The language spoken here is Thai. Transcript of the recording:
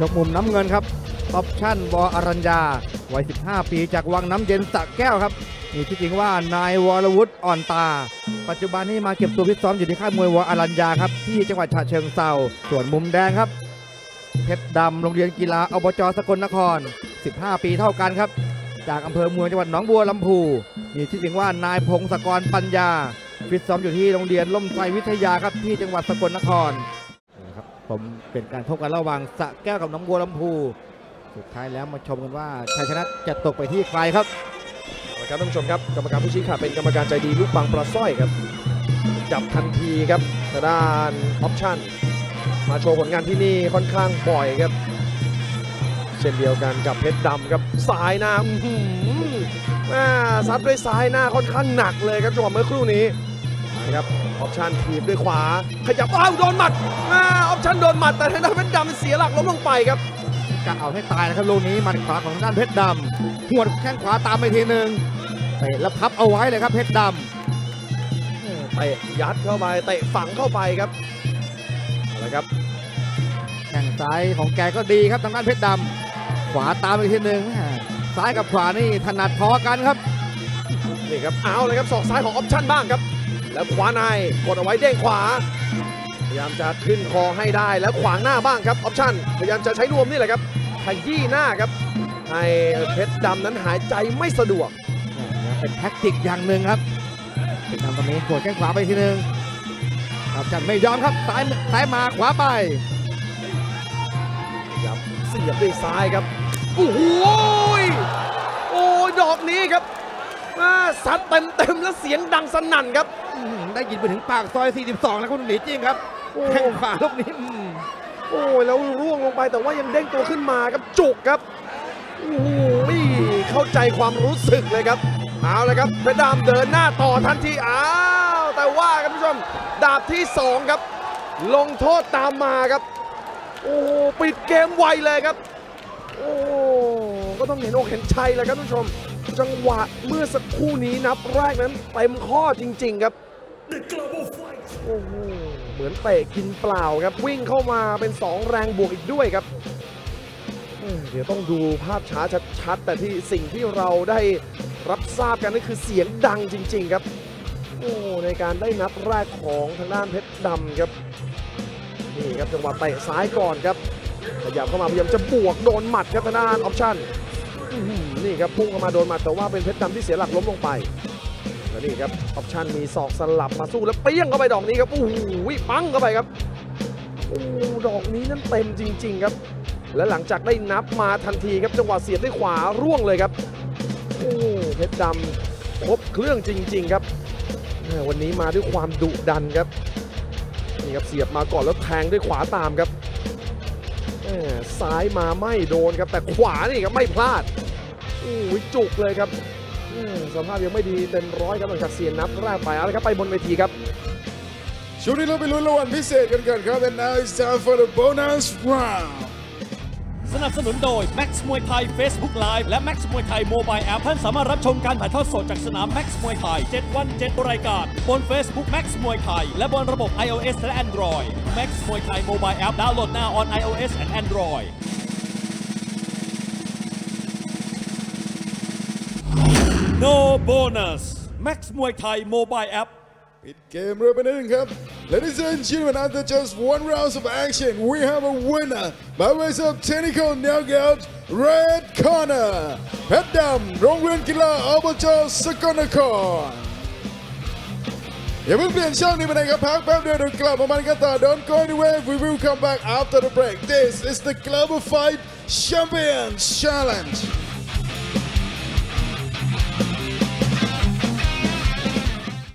ชกมุมน้ำเงินครับออปชั่นวออรัญญาวัย 15 ปีจากวังน้ำเย็นสระแก้วครับมีที่จริงว่านายวรวุฒิอ่อนตา ปัจจุบันนี้มาเก็บตัวฟิตซ้อมอยู่ที่ค่ายมวยวออรัญญาครับที่จังหวัดฉะเชิงเซาส่วนมุมแดงครับเพชรดำโรงเรียนกีฬาอบจสกลนคร 15 ปีเท่ากันครับ จากอำเภอเมืองจังหวัดหนองบัวลำพูมีที่จริงว่านายพงศกรปัญญาฟิตซ้อมอยู่ที่โรงเรียนล่มไทรวิทยาครับที่จังหวัดสกลนคร ผมเป็นการพบกันระหว่างสะแก้วกับหนองบัวลำพู สุดท้ายแล้วมาชมกันว่าชัยชนะจะตกไปที่ใครครับครับท่านผู้ชมครับกรรมการผู้ชี้ขาดเป็นกรรมการใจดีลูกบางปลาสร้อยครับจับทันทีครับทางด้านออปชั่น มาโชว์ผลงานที่นี่ค่อนข้างบ่อยครับ เช่นเดียวกันกับเพชรดำครับสายหน้าอืม่ซัดด้วยซ้ายหน้าค่อนข้างหนักเลยครับจังหวะเมื่อครู่นี้นะครับออปชั่นถีบด้วยขวา ขยับอ้าวโดนหมัดอ่า ออปชั่นโดนหมัดแต่ทางด้านเพชรดำเสียหลักล้มลงไปครับกะเอาให้ตายนะครับลูกนี้หมันขวาของด้านเพชรดำหัวดแข้งขวาตามไปทีหนึ่งเตะแล้วพับเอาไว้เลยครับเพชรดำเตะยัดเข้าไปเตะฝังเข้าไปครับเอาละครับแข้งซ้ายของแกก็ดีครับทางด้านเพชรดำขวาตามไปทีหนึ่งแม่ซ้ายกับขวานี่ถนัดพอกันครับนี่ครับเอาเลยครับศอกซ้ายของออปชั่นบ้างครับ แล้วขวาในกดเอาไว้เด้งขวาพ ยายามจะขึ้นคอให้ได้แล้วขวางหน้าบ้างครับออปชั่นพยายามจะใช้รวมนี่แหละครับขยี้หน้าครับให้เพชรดำนั้นหายใจไม่สะดวกเป็นแท็กติกอย่างหนึ่งครับเป็นทำตรงนี้กดแข้งขวาไปทีหนึ่งครับจันไม่ยอมครับซ้ายซ้ายมาขวาไปครับเสียบด้วยซ้ายครับโอ้โหยโอ้ยดอกนี้ครับอ่าซัดเต็มเต็มๆแล้วเสียงดังสนั่นครับอื้อหือได้ยินไปถึงปากซอย 42 แล้วคุณหนีจริงครับ โอ้แข้งขวาลูกนี้อืมโอ้ยแล้วร่วงลงไปแต่ว่ายังเด้งตัวขึ้นมาครับจุกครับโอ้โหเข้าใจความรู้สึกเลยครับเอาเลยครับเพชรดำเดินหน้าต่อทันทีอ้าวแต่ว่าครับคุณผู้ชมดาบที่สองครับ ลงโทษตามมาครับ โอ้โหปิดเกมไวเลยครับ โอ้ก็ต้องเห็นอกเห็นใจเลยครับท่านผู้ชม จังหวะเมื่อสักครู่นี้นับแรกนั้นเต็มข้อจริง ๆ ครับโอ้โห มือนเตะกินเปล่าครับวิ่งเข้ามาเป็น 2 แรงบวกอีกด้วยครับ เดี๋ยวต้องดูภาพช้าชัดๆแต่ที่สิ่งที่เราได้รับทราบกันนั่นคือเสียงดังจริง ๆ ครับโอ้ในการได้นับแรกของทางด้านเพชรดำครับนี่ครับจังหวะเตะซ้ายก่อนครับขยับเข้ามาพยายามจะบวกโดนหมัดครับทางด้านออปชั่นนี่ครับพุ่งเข้ามาโดนหมัดแต่ว่าเป็นเพชรดำที่เสียหลักล้มลงไป แล้วนี่ครับออปชั่นมีศอกสลับมาสู้แล้วเปี้ยงเข้าไปดอกนี้ครับโอ้โหปังเข้าไปครับโอ้ดอกนี้นั่นเต็มจริง ๆ ครับ และหลังจากได้นับมาทันทีครับจังหวะเสียบด้วยขวาร่วงเลยครับโอ้เพชรดำครบเครื่องจริง ๆ ครับวันนี้มาด้วยความดุดันครับนี่ครับเสียบมาก่อนแล้วแทงด้วยขวาตามครับซ้ายมาไม่โดนครับแต่ขวานี่ครับไม่พลาดโอ้ยจุกเลยครับ สภาพยังไม่ดีเต็มร้อยครับหลังจากเสียนับแรกไปเอาละครับไปบนเวทีครับ ช่วงนี้เราไปลุ้นรางวัลพิเศษกันก่อนครับ and now it's time for the bonus round สนับสนุนโดย Max มวยไทย Facebook Live และ Max มวยไทย Mobile App ท่านสามารถรับชมการถ่ายทอดสดจากสนาม Max มวยไทย 7 วัน 7 รายการ บน Facebook Max มวยไทย และบนระบบ iOS และ Android Max มวยไทย Mobile App ดาวน์โหลด now on iOS and Android No bonus Max มวยไทย Mobile App ปิดเกมเรือไปนิดนึงครับ Ladies and gentlemen after just one round of action we have a winner by way of technical knockout red corner เพชรดำโรงเรียนกีฬาอบจสกลนครอย่าเพิ่งเปลี่ยนช่องนี้ไปไหนครับพักแป๊บเดียวเดี๋ยวกลับมามันกันต่อ Don't go anywhere we will come back after the break This is the Global Fight Champions Challenge